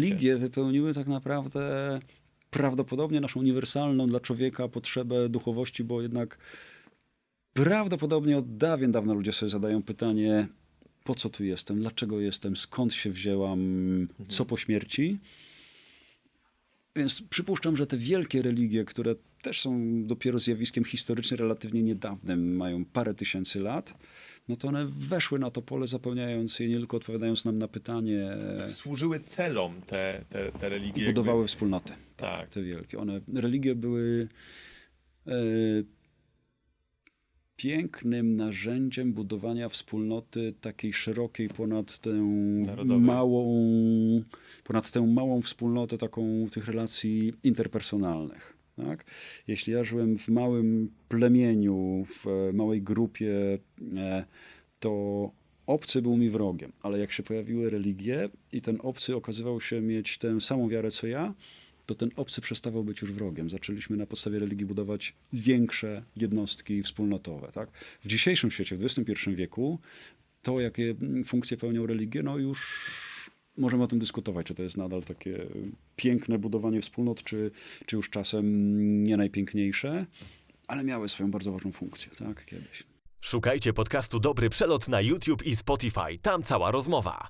Religie wypełniły tak naprawdę prawdopodobnie naszą uniwersalną dla człowieka potrzebę duchowości, bo jednak prawdopodobnie od dawien dawna ludzie sobie zadają pytanie, po co tu jestem, dlaczego jestem, skąd się wzięłam, co po śmierci. Więc przypuszczam, że te wielkie religie, które też są dopiero zjawiskiem historycznym, relatywnie niedawnym, mają parę tysięcy lat, no to one weszły na to pole, zapełniając je nie tylko odpowiadając nam na pytanie, Służyły celom te, te, te religie. budowały wspólnoty. Jakby, tak. te wielkie. One, religie były e, pięknym narzędziem budowania wspólnoty takiej szerokiej ponad tę Narodowej. małą, ponad tę małą wspólnotę taką tych relacji interpersonalnych. Tak? Jeśli ja żyłem w małym plemieniu, w e, małej grupie, e, to obcy był mi wrogiem, ale jak się pojawiły religie i ten obcy okazywał się mieć tę samą wiarę co ja, to ten obcy przestawał być już wrogiem. Zaczęliśmy na podstawie religii budować większe jednostki wspólnotowe. Tak? W dzisiejszym świecie, w XXI wieku, to jakie mm, funkcje pełnią religie, no już możemy o tym dyskutować, czy to jest nadal takie piękne budowanie wspólnot, czy, czy już czasem nie najpiękniejsze, ale miały swoją bardzo ważną funkcję, tak, kiedyś. Szukajcie podcastu Dobry Przelot na YouTube i Spotify. Tam cała rozmowa.